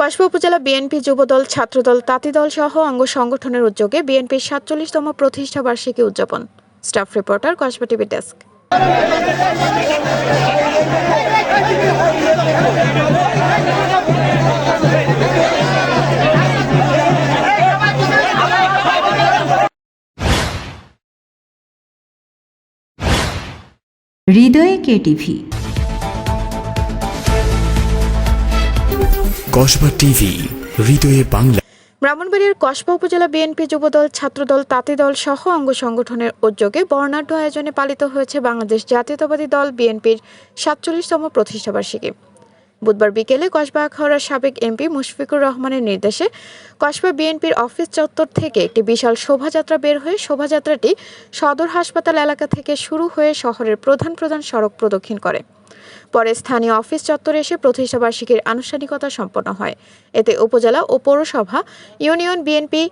কসবা উপজেলা বিএনপি যুবদল, ছাত্রদল, তাঁতিদল সহ অঙ্গ সংগঠনের উদ্যোগে বিএনপির সাতচল্লিশতম প্রতিষ্ঠা বার্ষিকী উদযাপন। Staff reporter, Kasba TV desk. হৃদয়ে কেটিভি কসবা টিভি, হৃদয়ে বাংলা। ব্রাহ্মণবাড়িয়ার কসবা উপজেলা বিএনপি যুবদল, ছাত্রদল, তাঁতি দল সহ অঙ্গ সংগঠনের উদ্যোগে বর্ণাঢ্য আয়োজনে পালিত হয়েছে বাংলাদেশ জাতীয়তাবাদী দল বিএনপির সাতচল্লিশতম প্রতিষ্ঠাবার্ষিকী বুধবার বিকেলে কসবা আখাউড়ার সাবেক এমপি মুশফিকুর রহমানের নির্দেশে কসবা বিএনপির অফিস চত্বর থেকে একটি বিশাল শোভাযাত্রা বের হয়ে শোভাযাত্রাটি সদর হাসপাতাল এলাকা থেকে শুরু হয়ে শহরের প্রধান প্রধান সড়ক প্রদক্ষিণ করে। পরে স্থানীয় অফিস চত্বরে এসে প্রতিষ্ঠাবার্ষিকীর আনুষ্ঠানিকতা সম্পন্ন হয়। এতে উপজেলা ও পৌরসভা, ইউনিয়ন বিএনপি,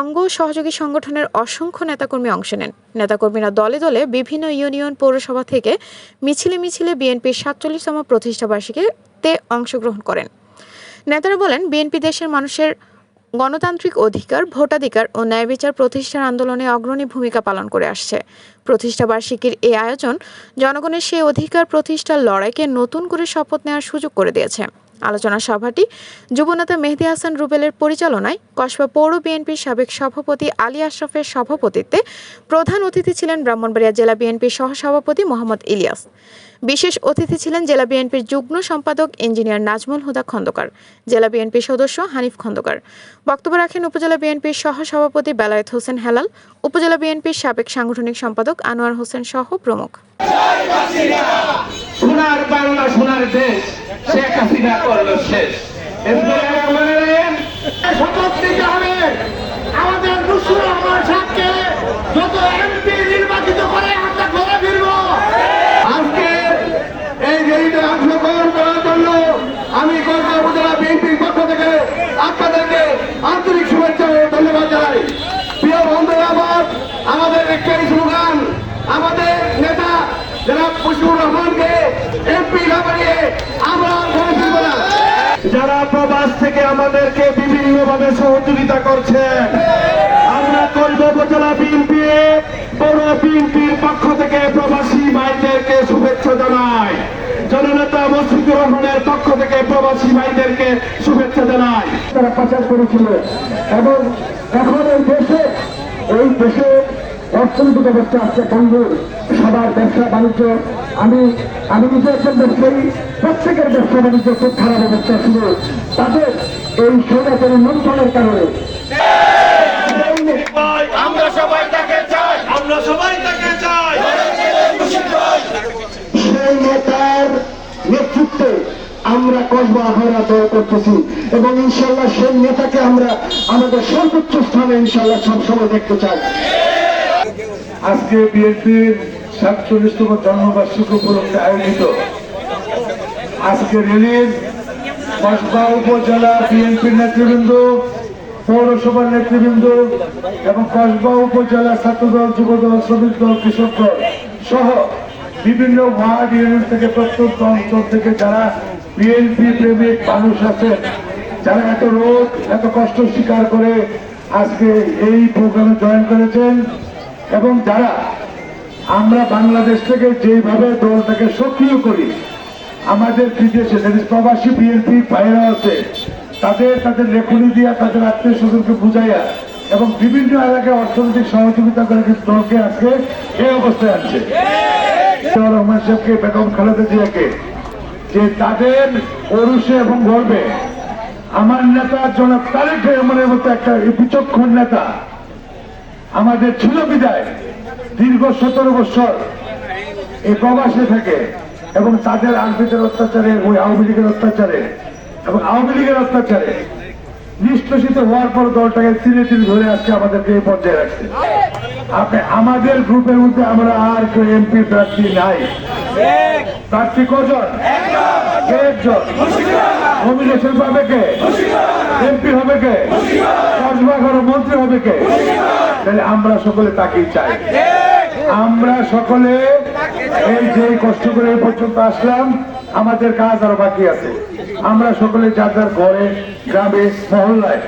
অঙ্গ সহযোগী সংগঠনের অসংখ্য নেতাকর্মী অংশ নেন। নেতাকর্মীরা দলে দলে বিভিন্ন ইউনিয়ন, পৌরসভা থেকে মিছিলে মিছিলে বিএনপির সাতচল্লিশতম প্রতিষ্ঠাবার্ষিকীতে অংশগ্রহণ করেন। নেতারা বলেন, বিএনপি দেশের মানুষের গণতান্ত্রিক অধিকার, ভোটাধিকার ও ন্যায় বিচার প্রতিষ্ঠার আন্দোলনে অগ্রণী ভূমিকা পালন করে আসছে। প্রতিষ্ঠাবার্ষিকীর এ আয়োজন জনগণের সেই অধিকার প্রতিষ্ঠার লড়াইকে নতুন করে শপথ নেওয়ার সুযোগ করে দিয়েছে। আলোচনা সভাটি যুবনেতা মেহেদি হাসান রুবেলের পরিচালনায় কসবা পৌর বিএনপির সাবেক সভাপতি আলী আশরাফের সভাপতিত্বে প্রধান অতিথি ছিলেন ব্রাহ্মণবাড়িয়া জেলা বিএনপির সহসভাপতি মোহাম্মদ ইলিয়াস। বিশেষ অতিথি ছিলেন জেলা বিএনপির যুগ্ম সম্পাদক ইঞ্জিনিয়ার নাজমুল হুদা খন্দকার, জেলা বিএনপির সদস্য হানিফ খন্দকার। বক্তব্য রাখেন উপজেলা বিএনপির সহসভাপতি বেলায়েত হোসেন হেলাল, উপজেলা বিএনপির সাবেক সাংগঠনিক সম্পাদক আনোয়ার হোসেন সহ প্রমুখ। সোনার বাংলা, সোনার দেশ! শেখ হাসিনা করল শেষ এরপরে আবার মনে রাখেন শপথ নিতে হবে আমাদের মুসুর রহমান সাহেবকে যত এমপি নির্বাচিত করে আমরা ঘরে ফিরব আজকে এই রেলিতে অংশগ্রহণ করার জন্য আমি কলকাতা উপজেলা বিএনপির পক্ষ থেকে আপনাদেরকে আন্তরিক শুভেচ্ছা ও ধন্যবাদ জানাই প্রিয় বন্ধুরা আমার আমাদের একটাই স্লোগান আমাদের নেতা যারা মুশিবুর রহমানকে এমপি না বানিয়ে আমরা আর ঘরে ফিরব না যারা প্রবাস থেকে আমাদেরকে বিভিন্ন ভাবে সহযোগিতা করছে, আমরা কলব উপজেলা বিএনপি পৌর বিএনপির পক্ষ থেকে প্রবাসী ভাইদেরকে শুভেচ্ছা জানাই। জননেতা মসজিদুর রহমানের পক্ষ থেকে প্রবাসী ভাইদেরকে শুভেচ্ছা জানাই। তারা পাচার করেছিল। এবং এখন এই দেশে এই দেশে অর্থনৈতিক অবস্থা আছে বন্ধুর সবার ব্যবসা বাণিজ্য। আমি আমি নিজে একজন ব্যবসায়ী প্রত্যেকের ব্যবসা বাণিজ্য খুব খারাপ অবস্থা ছিল। তাদের এই সৌদাচারী মন্ত্রণের কারণে। আমরা সবাই তাকে চাই। আমরা সবাই তাকে চাই। সেই নেতার নেতৃত্বে আমরা কসবা আহরা দল করতেছি এবং ইনশাল্লাহ সেই নেতাকে আমরা আমাদের সর্বোচ্চ স্থানে ইনশাল্লাহ সবসময় দেখতে চাই। আজকে বিএনপির সাতচল্লিশতম জন্মবার্ষিকী উপলক্ষে আয়োজিত আজকে রিলিজ কসবা উপজেলা বিএনপির নেতৃবৃন্দ, পৌরসভার নেতৃবৃন্দ এবং কসবা উপজেলা ছাত্রদল, যুবদল, শ্রমিক দল, কৃষক দল সহ বিভিন্ন ওয়ার্ড ইউনিয়ন থেকে প্রত্যন্ত অঞ্চল থেকে যারা বিএনপি প্রেমিক মানুষ আছেন, যারা এত রোগ এত কষ্ট স্বীকার করে আজকে এই প্রোগ্রামে জয়েন করেছেন। এবং যারা আমরা বাংলাদেশ থেকে যেভাবে দলটাকে সক্রিয় করি আমাদের বিদেশে প্রবাসী বিএনপি ভাইরা আছে তাদের তাদের লেখনি দিয়া তাদের আত্মীয় স্বজনকে বুঝাইয়া এবং বিভিন্ন এলাকায় অর্থনৈতিক সহযোগিতা করে কিন্তু দলকে আজকে এই অবস্থায় আনছে। রহমান সাহেবকে বেগম খালেদা জিয়াকে যে তাদের অরুষে এবং গর্বে আমার নেতা জনাব তারেক রহমানের মতো একটা বিচক্ষণ নেতা আমাদের ছিল বিদায়। দীর্ঘ সতেরো বছর এই প্রবাসে থাকে এবং তাদের আনফিতের অত্যাচারে ওই আওয়ামী লীগের অত্যাচারে এবং আওয়ামী লীগের অত্যাচারে নিষ্কাশিত হওয়ার পর দলটাকে তিনে তিনে ধরে আজকে আমাদেরকে এই পর্যায়ে রাখছে। আপনি আমাদের গ্রুপের মধ্যে আমরা আর কেউ এমপি প্রার্থী নাই। প্রার্থী কজন? একজন নমিনেশন পাবে কে? এমপি হবে কে? মন্ত্রী হবে কে? তাহলে আমরা সকলে তাকেই চাই। আমরা সকলে এই যে কষ্ট করে এই পর্যন্ত আসলাম, আমাদের কাজ আরও বাকি আছে। আমরা সকলে যার যার ঘরে, গ্রামে, মহল্লায়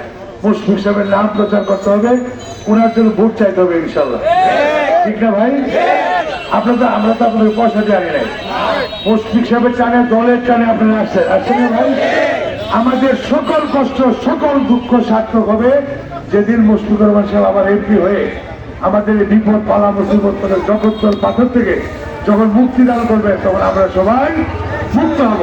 মুশফিক সাহেবের নাম প্রচার করতে হবে ওনার জন্য ভোট চাইতে হবে ইনশাল্লাহ ঠিক না ভাই? আপনার তো আমরা তো আপনাদের পয়সা জানি নাই। মুশফিক সাহেবের টানে দলের টানে আপনারা আসছেন। আসছেন ভাই? আমাদের সকল কষ্ট, সকল দুঃখ সার্থক হবে যেদিন মুশফিকুর রহমান সাহেব আবার এমপি হয়ে আমাদের বিপদ পালা মুসিবত করে পাথর থেকে যখন মুক্তি দান করবে, তখন আমরা সবাই মুক্ত হব।